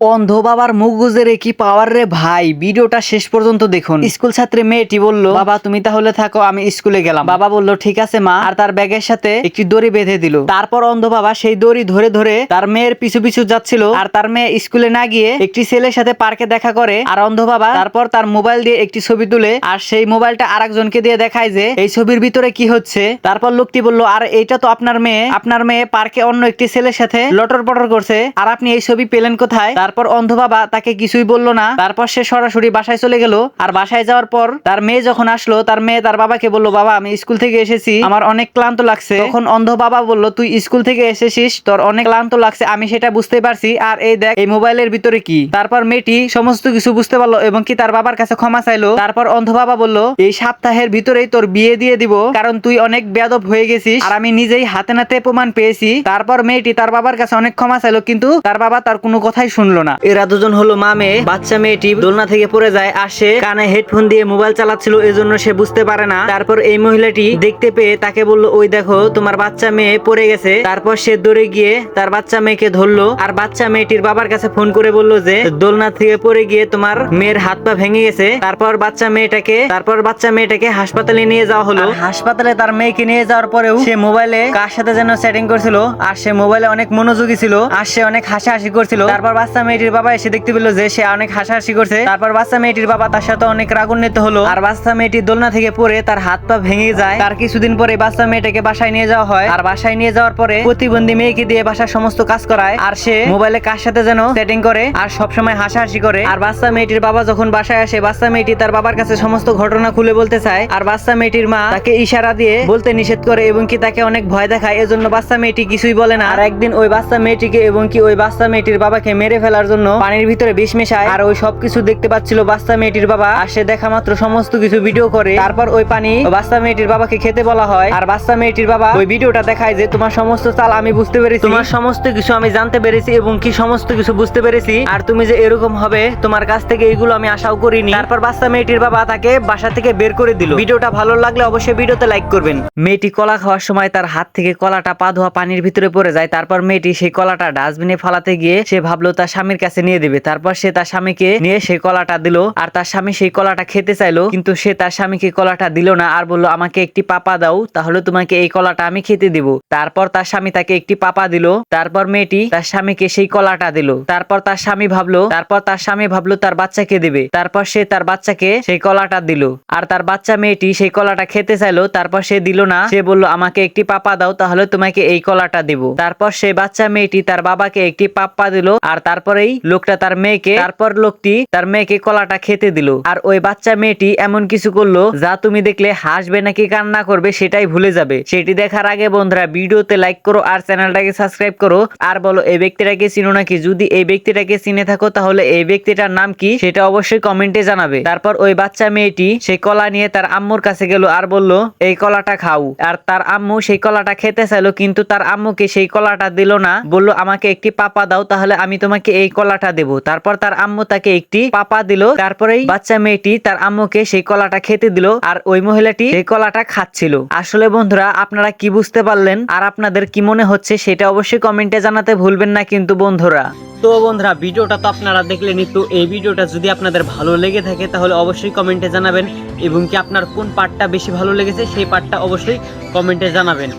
অন্ধ বাবার মুখ গুজরে কি পাওয়ার রে ভাই, ভিডিওটা শেষ পর্যন্ত দেখুন। স্কুল ছাত্রী মেয়েটি বলল, বাবা, তুমি তাহলে থাকো, আমি স্কুলে গেলাম। বাবা বলল, ঠিক আছে, মা। আর তার ব্যাগের সাথে একটি দড়ি বেঁধে দিল। তারপর অন্ধ বাবা সেই দড়ি ধরে ধরে তার মেয়ের পিছু পিছু যাচ্ছিল আর তার মেয়ে স্কুলে না গিয়ে একটি ছেলের সাথে পার্কে দেখা করে আর অন্ধ বাবা তারপর তার মোবাইল দিয়ে একটি ছবি তুলে আর সেই মোবাইলটা আরেকজনকে দিয়ে দেখায় যে, এই ছবির ভিতরে কি হচ্ছে? তারপর লোকটি বলল, আর এইটা তো আপনার মেয়ে। আপনার মেয়ে পার্কে অন্য একটি ছেলের সাথে লটর পটর করছে। আর আপনি এই ছবি পেলেন কোথায়? তারপর অন্ধ বাবা তাকে কিছুই বলল না। তারপর সে সরাসরি বাসায় চলে গেল। আর বাসায় যাওয়ার পর তার মেয়ে যখন আসলো, তার মেয়ে তার বাবাকে বলল, বাবা, আমি স্কুল থেকে এসেছি। আমার অনেক ক্লান্ত লাগছে। তখন অন্ধ বাবা বলল, তুই স্কুল থেকে এসেছিস? তোর অনেক ক্লান্ত লাগছে। আমি সেটা বুঝতে পারছি। আর এই দেখ, এই মোবাইলের ভিতরে কি? তারপর মেয়েটি সমস্ত কিছু বুঝতে পারল এবং কি তার বাবার কাছে ক্ষমা চাইলো। তারপর অন্ধ বাবা বলল, এই সপ্তাহের ভিতরেই তোর বিয়ে দিয়ে দিব, কারণ তুই অনেক বেয়াদব হয়ে গেছিস আর আমি নিজেই হাতে নাতে প্রমাণ পেয়েছি। তারপর মেয়েটি তার বাবার কাছে অনেক ক্ষমা চাইলো, কিন্তু তার বাবা তার কোনো কথাই শুনলো না। এরা দুজন হলো মা মেয়ে, বাচ্চা মেয়েটি দোলনা থেকে পড়ে যায় আর সে কানে হেডফোন দিয়ে মোবাইল চালাচ্ছিল, এজন্য সে বুঝতে পারে না। তারপর এই মহিলাটি দেখতে পেয়ে তাকে বলল, ওই দেখো, তোমার বাচ্চা মেয়ে পড়ে গেছে। তারপর সে দৌড়ে গিয়ে তার বাচ্চা মেয়েকে ধরলো, আর বাচ্চা মেয়েটির বাবার কাছে ফোন করে বলল যে, দোলনা থেকে পড়ে গিয়ে তোমার মেয়ের হাত পা ভেঙে গেছে। তারপর বাচ্চা মেয়েটাকে, তারপর বাচ্চা মেয়েটাকে হাসপাতালে নিয়ে যাওয়া হলো। হাসপাতালে তার মেয়েকে নিয়ে যাওয়ার পরেও সে মোবাইলে কার সাথে যেন সেটিং করছিল, আর সে মোবাইলে অনেক মনোযোগী ছিল, আর সে অনেক হাসাহাসি করছিল। তারপর বাচ্চা মেয়েটির বাবা এসে দেখতে পেল যে সে অনেক হাসাহাসি করছে। তারপর বাচ্চা মেয়েটির বাবা তার সাথে অনেক রাগান্বিত হলো। আর বাচ্চা মেয়েটি দোলনা থেকে পড়ে তার হাত পা ভেঙে যায়। তার কিছুদিন পরে বাচ্চা মেয়েটাকে বাসায় নিয়ে যাওয়া হয়। আর বাসায় নিয়ে যাওয়ার পরে প্রতিবন্ধী মেয়েকে দিয়ে বাসার সমস্ত কাজ করায়। আর সে মোবাইলে কার সাথে যেন সেটিং করে আর সবসময় হাসাহাসি করে। আর বাচ্চা মেয়েটির বাবা যখন বাসায় আসে, বাচ্চা মেয়েটি তার বাবার কাছে সমস্ত ঘটনা খুলে বলতে চায়। আর বাচ্চা মেয়েটির মা তাকে ইশারা দিয়ে বলতে নিষেধ করে এবং কি তাকে অনেক ভয় দেখায়। এজন্য বাচ্চা মেয়েটি কিছুই বলে না। আর একদিন ওই বাচ্চা মেয়েটিকে এবং কি ওই বাচ্চা মেয়েটির বাবাকে মেরে ফেলার জন্য পানির ভিতরে বিষ মেশায়। আর ওই সবকিছু দেখতে পাচ্ছিল বাচ্চা মেয়েটির বাবা। আর সে দেখা মাত্র সমস্ত কিছু ভিডিও করে। তারপর ওই পানি বাচ্চা মেয়েটির বাবাকে খেতে বলা হয়। আর বাচ্চা মেয়েটির বাবা ওই ভিডিওটা দেখায় যে, তোমার সমস্ত চাল আমি বুঝতে পেরেছি। তোমার সমস্ত কিছু আমি জানতে পেরেছি এবং কি সমস্ত কিছু বুঝতে পেরেছি। আর তুমি যে এরকম হবে, তোমার কাছ থেকে এইগুলো আমি আশাও করিনি। তারপর বাচ্চা মেয়েটির বাবা তাকে বাসা থেকে বের করে দিল। ভিডিওটা ভালো লাগলে অবশ্যই ভিডিওতে লাইক করবেন। মেয়েটি কলা খাওয়ার সময় তার হাত থেকে কলাটা পা ধোয়া পানির ভিতরে পড়ে যায়। তারপর মেয়েটি সেই কলাটা ডাস্টবিনে ফালাতে গিয়ে সে ভাবলো তার স্বামীর কাছে নিয়ে দেবে। তারপর সে তার স্বামীকে নিয়ে সেই কলাটা দিল। আর তার স্বামী সেই কলাটা খেতে চাইলো, কিন্তু সে তার স্বামীকে কলাটা দিল না আর বলল, আমাকে একটি পাপা দাও, তাহলে তোমাকে এই কলাটা আমি খেতে দিব। তারপর তার স্বামী তাকে একটি পাপা দিল। তারপর মেয়েটি তার স্বামীকে সেই কলাটা দিল। তারপর তার স্বামী ভাবলো, তারপর তার স্বামী ভাবলো তার বাচ্চাকে দেবে। তারপর সে তার বাচ্চাকে সেই কলাটা দিল। আর তার বাচ্চা মেয়েটি সেই কলাটা খেতে চাইলো। তারপর সে দিল না। সে বলল, আমাকে একটি পাপা দাও, তাহলে তোমাকে এই কলাটা দেব। তারপর সে বাচ্চা মেয়েটি তার বাবাকে একটি পাপ্পা দিল। আর তারপরেই লোকটা তার মেয়েকে, তারপর লোকটি তার মেয়েকে কলাটা খেতে দিল। আর ওই বাচ্চা মেয়েটি এমন কিছু করল যা তুমি দেখলে হাসবে নাকি কান্না করবে সেটাই ভুলে যাবে। সেটি দেখার আগে বন্ধুরা ভিডিওতে লাইক করো আর চ্যানেলটাকে সাবস্ক্রাইব করো। আর বলো, এই ব্যক্তিটাকে চিনো নাকি? যদি এই ব্যক্তিটাকে চিনে থাকো, তাহলে এই ব্যক্তিটার নাম কি সেটা অবশ্যই কমেন্টে জানাবে। তারপর ওই বাচ্চা মেয়েটি সেই কলা নিয়ে তার আম্মুর কাছে গেল আর বলল, এই কলাটা খাও। আর তার আম্মু সেই কলাটা খেতে চাইলো, কিন্তু তার আম্মুকে সেই কলাটা দিল না। বলল, আমাকে একটি পাপা দাও, তাহলে আমি তোমাকে এই কলাটা দেব। তারপর তার আম্মু তাকে একটি পাপা দিল। তারপরেই বাচ্চা মেয়েটি তার আম্মুকে সেই কলাটা খেতে দিল আর ওই মহিলাটি সেই কলাটা খাচ্ছিল। আসলে বন্ধুরা, আপনারা কি বুঝতে পারলেন আর আপনাদের কি মনে হচ্ছে সেটা অবশ্যই কমেন্টে জানাতে ভুলবেন না কিন্তু বন্ধুরা। তো বন্ধুরা, ভিডিওটা তো আপনারা দেখলেনই তো এই ভিডিওটা যদি আপনাদের ভালো লেগে থাকে তাহলে অবশ্যই কমেন্টে জানাবেন। এবং কি আপনার কোন পার্টটা বেশি ভালো লেগেছে সেই পার্টটা অবশ্যই কমেন্টে জানাবেন।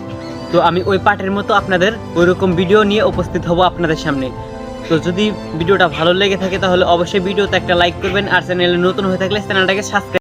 তো আমি ওই পার্টের মতো আপনাদের ওইরকম ভিডিও নিয়ে উপস্থিত হব আপনাদের সামনে। তো যদি ভিডিওটা ভালো লেগে থাকে তাহলে অবশ্যই ভিডিওতে একটা লাইক করবেন আর চ্যানেলে নতুন হয়ে থাকলে চ্যানেলটাকে সাবস্ক্রাইব